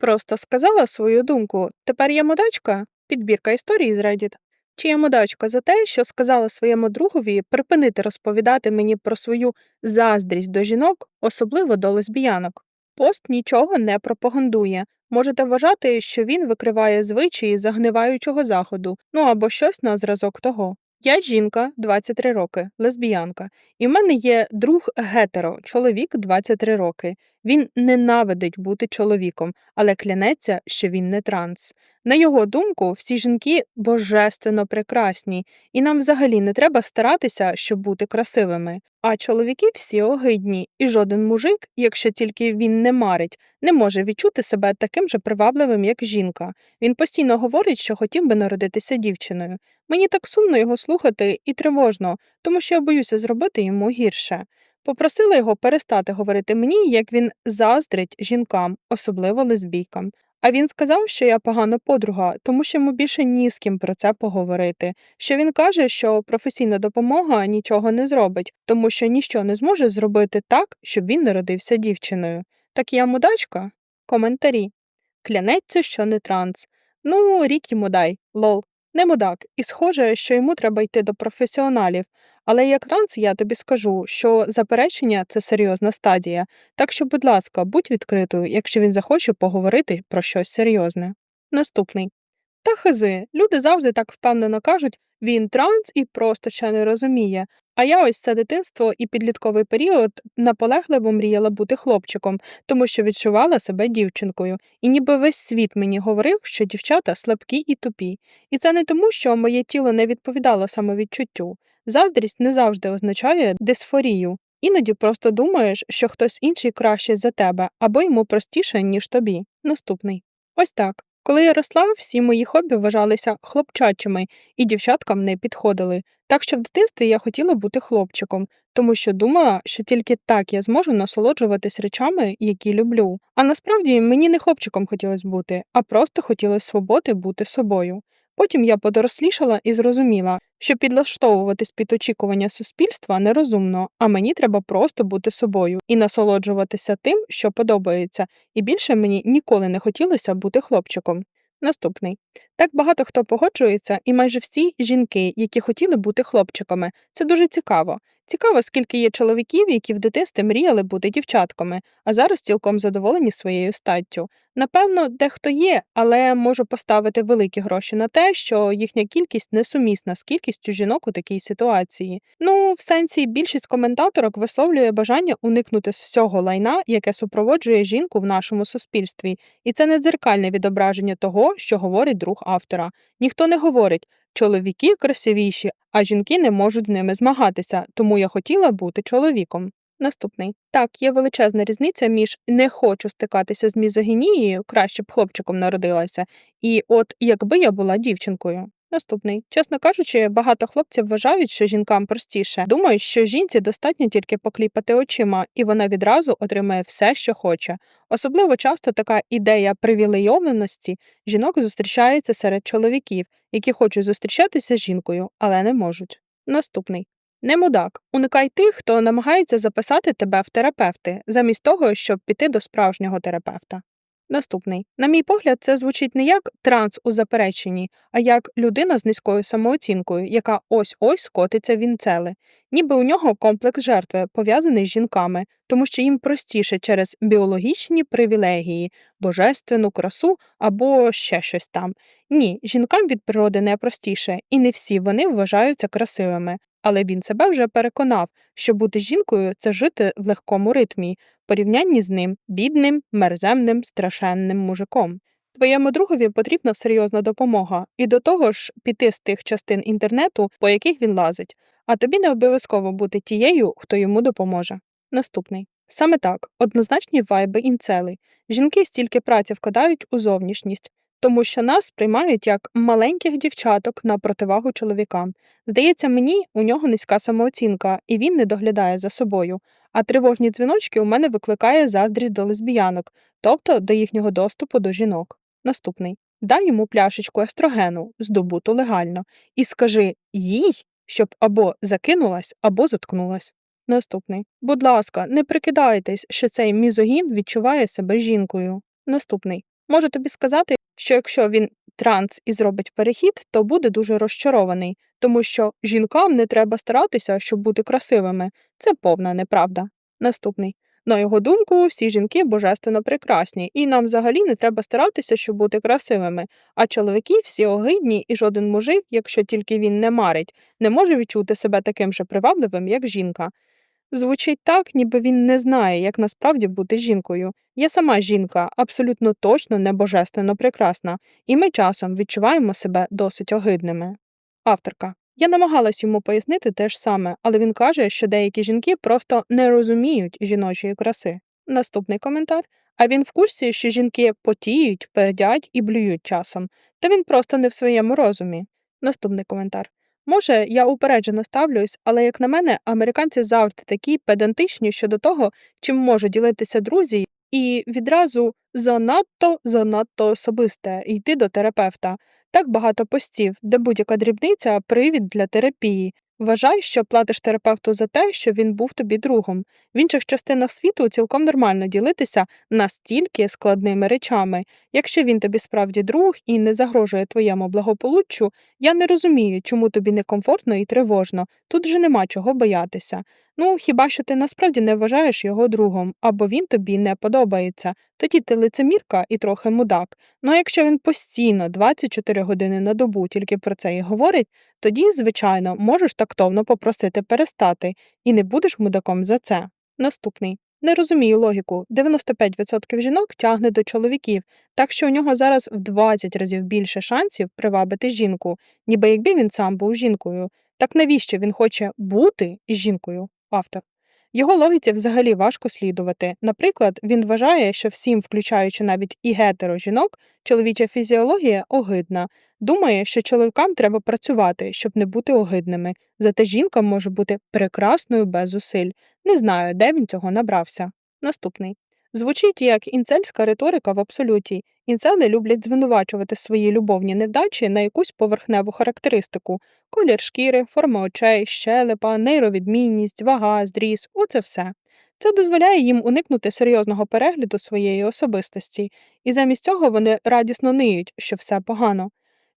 Просто сказала свою думку. Тепер я мудачка? Підбірка історії з Reddit. Чи я мудачка за те, що сказала своєму другові припинити розповідати мені про свою заздрість до жінок, особливо до лесбіянок? Пост нічого не пропагандує. Можете вважати, що він викриває звичаї загниваючого заходу, ну або щось на зразок того. Я жінка 23 роки, лесбіянка, і в мене є друг гетеро, чоловік 23 роки. Він ненавидить бути чоловіком, але клянеться, що він не транс. На його думку, всі жінки божественно прекрасні, і нам взагалі не треба старатися, щоб бути красивими. А чоловіки всі огидні, і жоден мужик, якщо тільки він не марить, не може відчути себе таким же привабливим, як жінка. Він постійно говорить, що хотів би народитися дівчиною. Мені так сумно його слухати і тривожно, тому що я боюся зробити йому гірше. Попросила його перестати говорити мені, як він заздрить жінкам, особливо лесбійкам. А він сказав, що я погана подруга, тому що йому більше ні з ким про це поговорити. Що він каже, що професійна допомога нічого не зробить, тому що ніщо не зможе зробити так, щоб він народився дівчиною. Так я мудачка? Коментарі. Клянеться, що не транс. Ну, рік йому дай, лол. Не мудак, і схоже, що йому треба йти до професіоналів. Але як транс я тобі скажу, що заперечення це серйозна стадія, так що, будь ласка, будь відкритою, якщо він захоче поговорити про щось серйозне. Наступний. Та хази, люди завжди так впевнено кажуть, він транс і просто ще не розуміє. А я ось це дитинство і підлітковий період наполегливо мріяла бути хлопчиком, тому що відчувала себе дівчинкою, і ніби весь світ мені говорив, що дівчата слабкі і тупі. І це не тому, що моє тіло не відповідало самовідчуттю. Заздрість не завжди означає дисфорію. Іноді просто думаєш, що хтось інший кращий за тебе або йому простіше, ніж тобі. Наступний. Ось так. Коли я росла, всі мої хобі вважалися хлопчачими і дівчаткам не підходили. Так що в дитинстві я хотіла бути хлопчиком, тому що думала, що тільки так я зможу насолоджуватись речами, які люблю. А насправді мені не хлопчиком хотілося бути, а просто хотілося свободи бути собою. Потім я подорослішала і зрозуміла, що підлаштовуватись під очікування суспільства нерозумно, а мені треба просто бути собою і насолоджуватися тим, що подобається, і більше мені ніколи не хотілося бути хлопчиком. Наступний так багато хто погоджується, і майже всі жінки, які хотіли бути хлопчиками. Це дуже цікаво. Цікаво, скільки є чоловіків, які в дитинстві мріяли бути дівчатками, а зараз цілком задоволені своєю статтю. Напевно, дехто є, але можу поставити великі гроші на те, що їхня кількість несумісна з кількістю жінок у такій ситуації. Ну, в сенсі більшість коментаторок висловлює бажання уникнути з всього лайна, яке супроводжує жінку в нашому суспільстві, і це не дзеркальне відображення того, що говорить друг автора. Ніхто не говорить. Чоловіки красивіші, а жінки не можуть з ними змагатися, тому я хотіла бути чоловіком. Наступний так, є величезна різниця між не хочу стикатися з мізогінією, краще б хлопчиком народилася, і от якби я була дівчинкою. Наступний, чесно кажучи, багато хлопців вважають, що жінкам простіше. Думають, що жінці достатньо тільки покліпати очима, і вона відразу отримає все, що хоче. Особливо часто така ідея привілейованості жінок зустрічається серед чоловіків, які хочуть зустрічатися з жінкою, але не можуть. Наступний не мудак. Уникай тих, хто намагається записати тебе в терапевти, замість того, щоб піти до справжнього терапевта. Наступний, на мій погляд, це звучить не як транс у запереченні, а як людина з низькою самооцінкою, яка ось ось скотиться в інцели. Ніби у нього комплекс жертви пов'язаний з жінками, тому що їм простіше через біологічні привілегії, божественну красу або ще щось там. Ні, жінкам від природи не простіше, і не всі вони вважаються красивими. Але він себе вже переконав, що бути жінкою це жити в легкому ритмі, порівнянні з ним бідним, мерземним, страшенним мужиком. Твоєму другові потрібна серйозна допомога, і до того ж піти з тих частин інтернету, по яких він лазить, а тобі не обов'язково бути тією, хто йому допоможе. Наступний. Саме так, однозначні вайби інцели. Жінки стільки праці вкладають у зовнішність, тому що нас сприймають як маленьких дівчаток на противагу чоловікам. Здається, мені у нього низька самооцінка, і він не доглядає за собою. А тривожні дзвіночки у мене викликає заздрість до лесбіянок, тобто до їхнього доступу до жінок. Наступний дай йому пляшечку естрогену, здобуту легально, і скажи їй, щоб або закинулась, або заткнулась. Наступний. Будь ласка, не прикидайтесь, що цей мізогін відчуває себе жінкою. Наступний. Можу тобі сказати, що якщо він транс і зробить перехід, то буде дуже розчарований, тому що жінкам не треба старатися, щоб бути красивими. Це повна неправда. Наступний. На його думку, всі жінки божественно прекрасні, і нам взагалі не треба старатися, щоб бути красивими. А чоловіки всі огидні, і жоден мужик, якщо тільки він не марить, не може відчути себе таким же привабливим, як жінка. Звучить так, ніби він не знає, як насправді бути жінкою. Я сама жінка, абсолютно точно не божественно прекрасна, і ми часом відчуваємо себе досить огидними. Авторка. Я намагалась йому пояснити те ж саме, але він каже, що деякі жінки просто не розуміють жіночої краси. Наступний коментар. А він в курсі, що жінки потіють, пердять і блюють часом, та він просто не в своєму розумі. Наступний коментар. Може, я упереджено ставлюсь, але, як на мене, американці завжди такі педантичні щодо того, чим можуть ділитися друзі, і відразу занадто занадто особисте йти до терапевта. Так багато постів, де будь-яка дрібниця привід для терапії. Вважай, що платиш терапевту за те, що він був тобі другом. В інших частинах світу цілком нормально ділитися настільки складними речами. Якщо він тобі справді друг і не загрожує твоєму благополуччю, я не розумію, чому тобі некомфортно і тривожно. Тут же нема чого боятися. Ну, хіба що ти насправді не вважаєш його другом, або він тобі не подобається, тоді ти лицемірка і трохи мудак. Ну а якщо він постійно 24 години на добу тільки про це і говорить, тоді, звичайно, можеш тактовно попросити перестати, і не будеш мудаком за це. Наступний. Не розумію логіку. 95% жінок тягне до чоловіків, так що у нього зараз в 20 разів більше шансів привабити жінку, ніби якби він сам був жінкою. Так навіщо він хоче бути жінкою? Автор. Його логіці взагалі важко слідувати. Наприклад, він вважає, що всім, включаючи навіть і гетеро жінок, чоловіча фізіологія огидна. Думає, що чоловікам треба працювати, щоб не бути огидними. Зате жінка може бути прекрасною без зусиль. Не знаю, де він цього набрався. Наступний. Звучить як інцельська риторика в абсолюті. Інцели люблять звинувачувати свої любовні невдачі на якусь поверхневу характеристику колір шкіри, форма очей, щелепа, нейровідмінність, вага, зріс оце все. Це дозволяє їм уникнути серйозного перегляду своєї особистості, і замість цього вони радісно ниють, що все погано.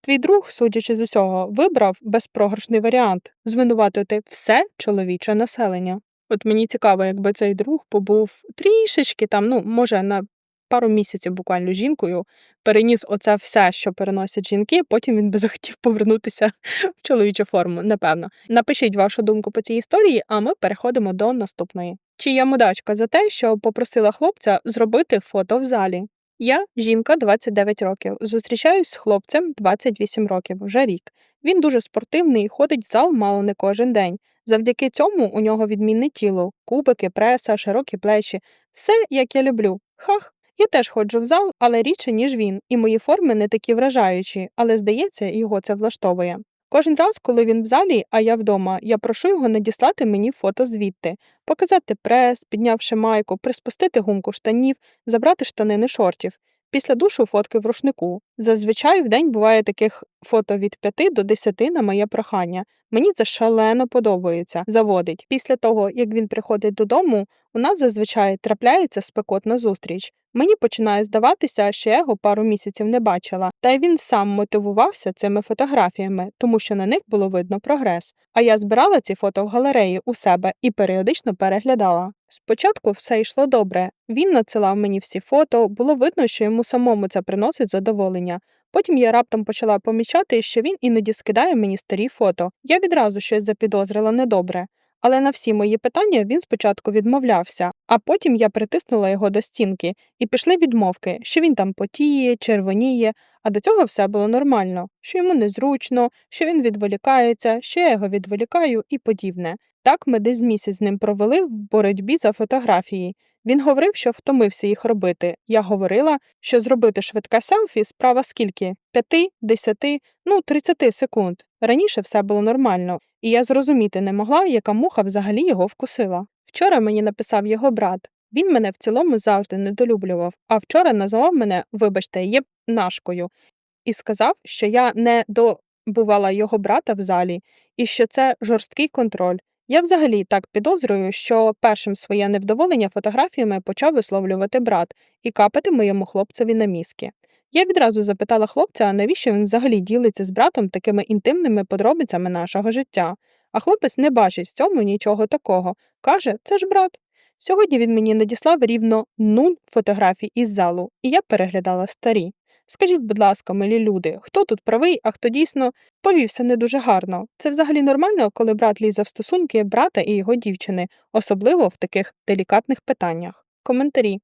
Твій друг, судячи з усього, вибрав безпрограшний варіант звинуватити все чоловіче населення. От мені цікаво, якби цей друг побув трішечки там, ну, може, на пару місяців буквально жінкою, переніс оце все, що переносять жінки, потім він би захотів повернутися в чоловічу форму, напевно. Напишіть вашу думку по цій історії, а ми переходимо до наступної. Чи я мудачка за те, що попросила хлопця зробити фото в залі? Я жінка 29 років. Зустрічаюсь з хлопцем 28 років, вже рік. Він дуже спортивний, ходить в зал мало не кожен день. Завдяки цьому у нього відмінне тіло, кубики, преса, широкі плечі. Все, як я люблю. Хах. Я теж ходжу в зал, але рідше, ніж він, і мої форми не такі вражаючі, але здається, його це влаштовує. Кожен раз, коли він в залі, а я вдома, я прошу його надіслати мені фото звідти, показати прес, піднявши майку, приспустити гумку штанів, забрати штанини шортів. Після душу фотки в рушнику. Зазвичай в день буває таких фото від 5 до 10 на моє прохання. Мені це шалено подобається, заводить. Після того, як він приходить додому, у нас зазвичай трапляється спекотна зустріч. Мені починає здаватися, що я його пару місяців не бачила, та й він сам мотивувався цими фотографіями, тому що на них було видно прогрес. А я збирала ці фото в галереї у себе і періодично переглядала. Спочатку все йшло добре. Він надсилав мені всі фото, було видно, що йому самому це приносить задоволення. Потім я раптом почала помічати, що він іноді скидає мені старі фото. Я відразу щось запідозрила недобре. Але на всі мої питання він спочатку відмовлявся, а потім я притиснула його до стінки і пішли відмовки, що він там потіє, червоніє, а до цього все було нормально, що йому незручно, що він відволікається, що я його відволікаю і подібне. Так ми десь місяць з ним провели в боротьбі за фотографії. Він говорив, що втомився їх робити. Я говорила, що зробити швидке селфі справа скільки? П'яти, десяти, ну, тридцяти секунд. Раніше все було нормально, і я зрозуміти не могла, яка муха взагалі його вкусила. Вчора мені написав його брат. Він мене в цілому завжди недолюблював, а вчора назвав мене, вибачте, є нашкою, і сказав, що я не добувала його брата в залі, і що це жорсткий контроль. Я взагалі так підозрюю, що першим своє невдоволення фотографіями почав висловлювати брат і капати моєму хлопцеві на мізки. Я відразу запитала хлопця, навіщо він взагалі ділиться з братом такими інтимними подробицями нашого життя. А хлопець не бачить в цьому нічого такого. Каже, це ж брат. Сьогодні він мені надіслав рівно нуль фотографій із залу, і я переглядала старі. Скажіть, будь ласка, милі люди, хто тут правий, а хто дійсно повівся не дуже гарно? Це взагалі нормально, коли брат лізе в стосунки брата і його дівчини, особливо в таких делікатних питаннях. Коментарі.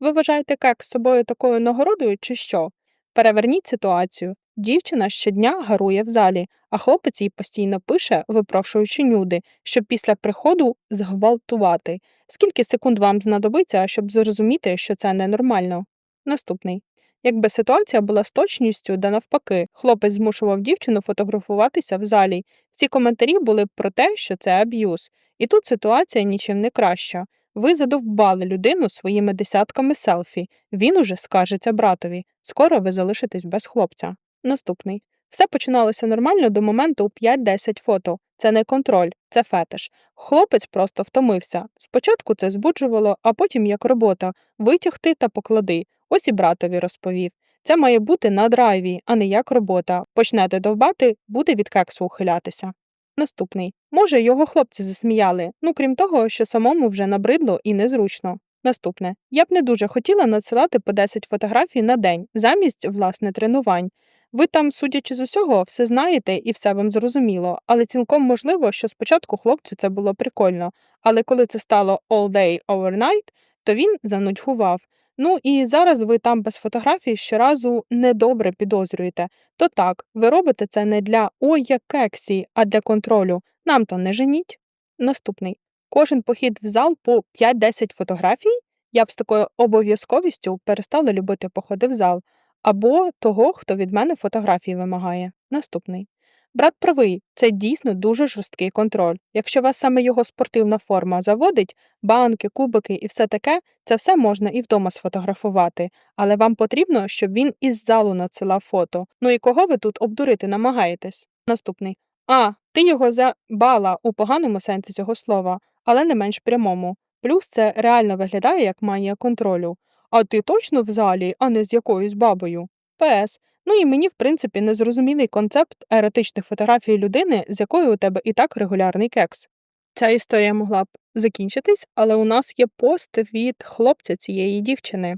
Ви вважаєте кек з собою такою нагородою, чи що? Переверніть ситуацію. Дівчина щодня гарує в залі, а хлопець їй постійно пише, випрошуючи нюди, щоб після приходу зґвалтувати. Скільки секунд вам знадобиться, щоб зрозуміти, що це ненормально? Наступний. Якби ситуація була з точністю, да навпаки, хлопець змушував дівчину фотографуватися в залі. Всі коментарі були про те, що це аб'юз. І тут ситуація нічим не краща. Ви задовбали людину своїми десятками селфі. Він уже скажеться братові. Скоро ви залишитесь без хлопця. Наступний. Все починалося нормально до моменту 5-10 фото. Це не контроль, це фетиш. Хлопець просто втомився. Спочатку це збуджувало, а потім як робота витягти та поклади. Ось і братові розповів. Це має бути на драйві, а не як робота. Почнете довбати, буде від кексу ухилятися. Наступний. Може, його хлопці засміяли, ну крім того, що самому вже набридло і незручно. Наступне. Я б не дуже хотіла надсилати по 10 фотографій на день замість власне тренувань. Ви там, судячи з усього, все знаєте і все вам зрозуміло, але цілком можливо, що спочатку хлопцю це було прикольно, але коли це стало all day overnight, то він занудьгував. Ну і зараз ви там без фотографій щоразу недобре підозрюєте. То так, ви робите це не для ой, як кексі, а для контролю. Нам то не женіть. Наступний. Кожен похід в зал по 5-10 фотографій. Я б з такою обов'язковістю перестала любити походи в зал, або того, хто від мене фотографії вимагає. Наступний. Брат правий, це дійсно дуже жорсткий контроль. Якщо вас саме його спортивна форма заводить, банки, кубики і все таке, це все можна і вдома сфотографувати, але вам потрібно, щоб він із залу надсилав фото. Ну і кого ви тут обдурити намагаєтесь? Наступний. А, ти його забала у поганому сенсі цього слова, але не менш прямому. Плюс це реально виглядає як манія контролю. А ти точно в залі, а не з якоюсь бабою. ПС. Ну і мені, в принципі, незрозумілий концепт еротичних фотографій людини, з якою у тебе і так регулярний кекс. Ця історія могла б закінчитись, але у нас є пост від хлопця цієї дівчини.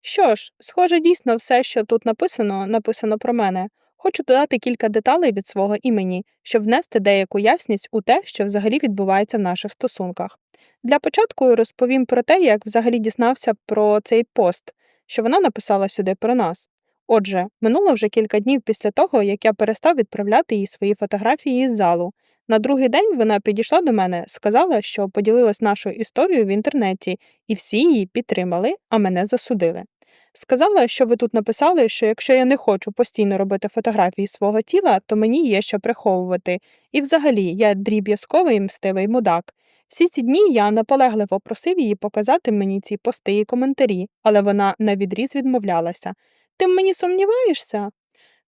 Що ж, схоже, дійсно, все, що тут написано, написано про мене. Хочу додати кілька деталей від свого імені, щоб внести деяку ясність у те, що взагалі відбувається в наших стосунках. Для початку розповім про те, як взагалі дізнався про цей пост, що вона написала сюди про нас. Отже, минуло вже кілька днів після того, як я перестав відправляти їй свої фотографії із залу. На другий день вона підійшла до мене, сказала, що поділилась нашою історією в інтернеті, і всі її підтримали, а мене засудили. Сказала, що ви тут написали, що якщо я не хочу постійно робити фотографії свого тіла, то мені є що приховувати. І взагалі я дріб'язковий мстивий мудак. Всі ці дні я наполегливо просив її показати мені ці пости і коментарі, але вона навідріз відмовлялася. Ти мені сумніваєшся?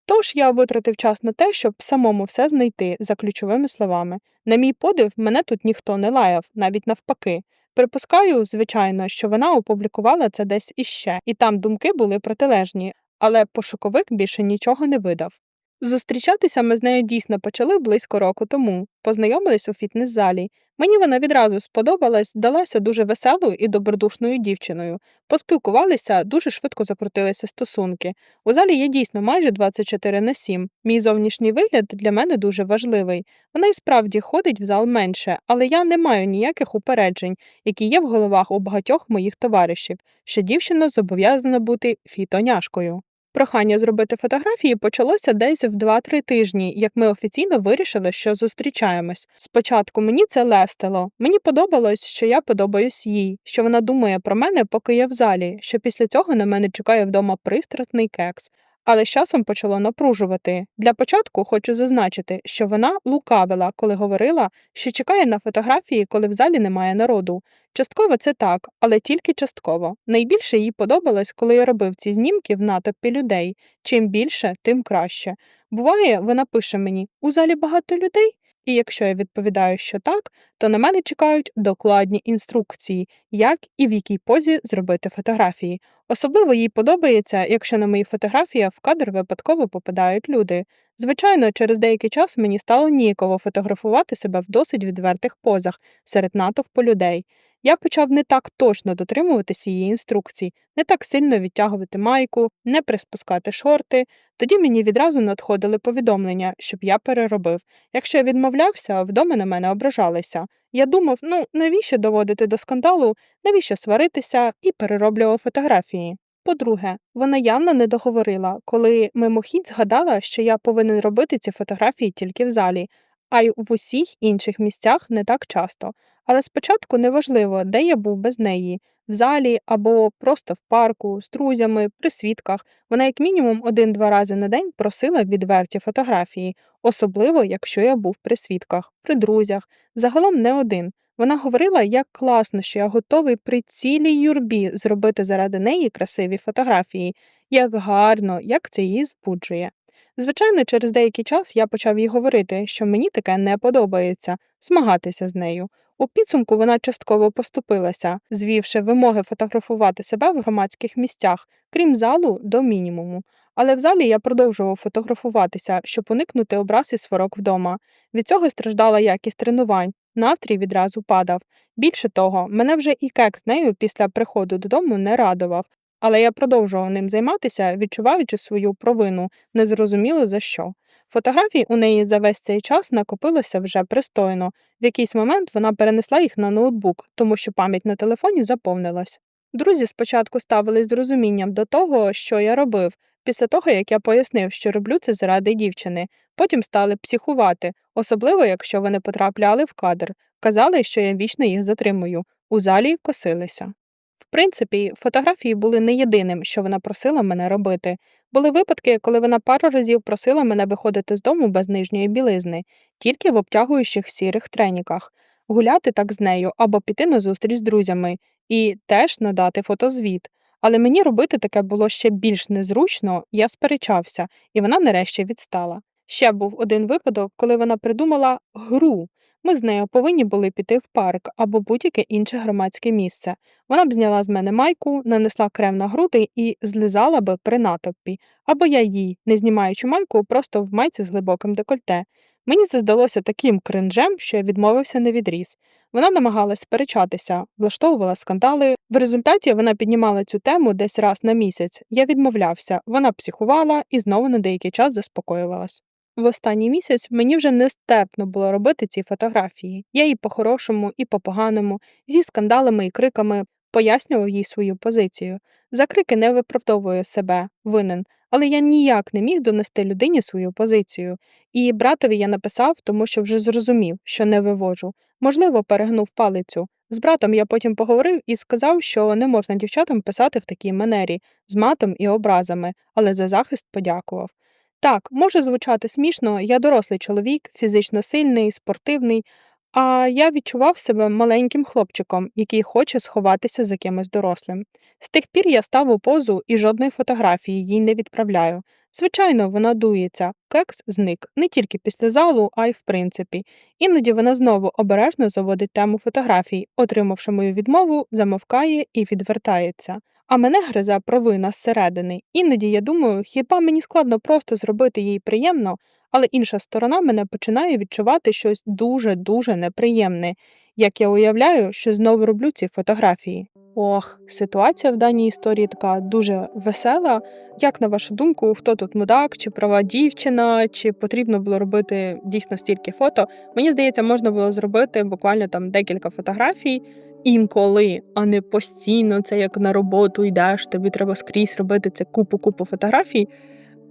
Тож я витратив час на те, щоб самому все знайти за ключовими словами. На мій подив, мене тут ніхто не лаяв, навіть навпаки. Припускаю, звичайно, що вона опублікувала це десь іще, і там думки були протилежні, але пошуковик більше нічого не видав. Зустрічатися ми з нею дійсно почали близько року тому, познайомились у фітнес-залі. Мені вона відразу сподобалась, далася дуже веселою і добродушною дівчиною. Поспілкувалися, дуже швидко закрутилися стосунки. У залі є дійсно майже 24 на 7. Мій зовнішній вигляд для мене дуже важливий. Вона і справді ходить в зал менше, але я не маю ніяких упереджень, які є в головах у багатьох моїх товаришів, що дівчина зобов'язана бути фітоняшкою. Прохання зробити фотографії почалося десь в 2-3 тижні, як ми офіційно вирішили, що зустрічаємось. Спочатку мені це лестило. Мені подобалось, що я подобаюсь їй, що вона думає про мене, поки я в залі, що після цього на мене чекає вдома пристрасний кекс. Але з часом почало напружувати. Для початку хочу зазначити, що вона лукавила, коли говорила, що чекає на фотографії, коли в залі немає народу. Частково це так, але тільки частково. Найбільше їй подобалось, коли я робив ці знімки в натовпі людей. Чим більше, тим краще. Буває, вона пише мені у залі багато людей, І якщо я відповідаю, що так, то на мене чекають докладні інструкції, як і в якій позі зробити фотографії. Особливо їй подобається, якщо на мої фотографії в кадр випадково попадають люди. Звичайно, через деякий час мені стало ніяково фотографувати себе в досить відвертих позах серед натовпу людей. Я почав не так точно дотримуватися її інструкцій, не так сильно відтягувати майку, не приспускати шорти. Тоді мені відразу надходили повідомлення, щоб я переробив. Якщо я відмовлявся, вдома на мене ображалися. Я думав, ну навіщо доводити до скандалу, навіщо сваритися і перероблював фотографії. По-друге, вона явно не договорила, коли мимохідь згадала, що я повинен робити ці фотографії тільки в залі, а й в усіх інших місцях не так часто. Але спочатку неважливо, де я був без неї в залі або просто в парку, з друзями, при свідках. Вона, як мінімум, один-два рази на день просила відверті фотографії, особливо якщо я був при свідках, при друзях, загалом не один. Вона говорила, як класно, що я готовий при цілій юрбі зробити заради неї красиві фотографії, як гарно, як це її збуджує. Звичайно, через деякий час я почав їй говорити, що мені таке не подобається, змагатися з нею. У підсумку вона частково поступилася, звівши вимоги фотографувати себе в громадських місцях, крім залу, до мінімуму. Але в залі я продовжував фотографуватися, щоб уникнути образ і сварок вдома. Від цього страждала якість тренувань, настрій відразу падав. Більше того, мене вже і кек з нею після приходу додому не радував, але я продовжував ним займатися, відчуваючи свою провину, незрозуміло за що. Фотографій у неї за весь цей час накопилося вже пристойно. В якийсь момент вона перенесла їх на ноутбук, тому що пам'ять на телефоні заповнилась. Друзі спочатку ставились з розумінням до того, що я робив, після того як я пояснив, що роблю це заради дівчини. Потім стали психувати, особливо якщо вони потрапляли в кадр, казали, що я вічно їх затримую. У залі косилися. В принципі, фотографії були не єдиним, що вона просила мене робити. Були випадки, коли вона пару разів просила мене виходити з дому без нижньої білизни, тільки в обтягуючих сірих треніках, гуляти так з нею або піти на зустріч з друзями і теж надати фотозвіт. Але мені робити таке було ще більш незручно, я сперечався, і вона нарешті відстала. Ще був один випадок, коли вона придумала гру. Ми з нею повинні були піти в парк або будь-яке інше громадське місце. Вона б зняла з мене майку, нанесла крем на груди і злизала би при натовпі, або я їй, не знімаючи майку, просто в майці з глибоким декольте. Мені це здалося таким кринжем, що я відмовився на відріз. Вона намагалась сперечатися, влаштовувала скандали. В результаті вона піднімала цю тему десь раз на місяць. Я відмовлявся, вона психувала і знову на деякий час заспокоювалась. В останній місяць мені вже нестерпно було робити ці фотографії. Я їй по-хорошому і по-поганому, зі скандалами і криками пояснював їй свою позицію. За крики не виправдовую себе, винен, але я ніяк не міг донести людині свою позицію. І братові я написав, тому що вже зрозумів, що не вивожу. Можливо, перегнув палицю. З братом я потім поговорив і сказав, що не можна дівчатам писати в такій манері, з матом і образами, але за захист подякував. Так, може звучати смішно, я дорослий чоловік, фізично сильний, спортивний, а я відчував себе маленьким хлопчиком, який хоче сховатися за кимось дорослим. З тих пір я став у позу і жодної фотографії їй не відправляю. Звичайно, вона дується, кекс зник не тільки після залу, а й в принципі. Іноді вона знову обережно заводить тему фотографій, отримавши мою відмову, замовкає і відвертається. А мене гризе провина зсередини. Іноді я думаю, хіба мені складно просто зробити їй приємно, але інша сторона мене починає відчувати щось дуже-дуже неприємне, як я уявляю, що знову роблю ці фотографії. Ох, ситуація в даній історії така дуже весела. Як на вашу думку, хто тут мудак, чи права дівчина, чи потрібно було робити дійсно стільки фото? Мені здається, можна було зробити буквально там декілька фотографій інколи, а не постійно. Це як на роботу йдеш, тобі треба скрізь робити це купу-купу фотографій.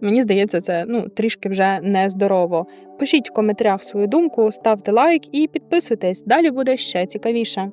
Мені здається, це ну трішки вже нездорово. Пишіть в коментарях свою думку, ставте лайк і підписуйтесь. Далі буде ще цікавіше.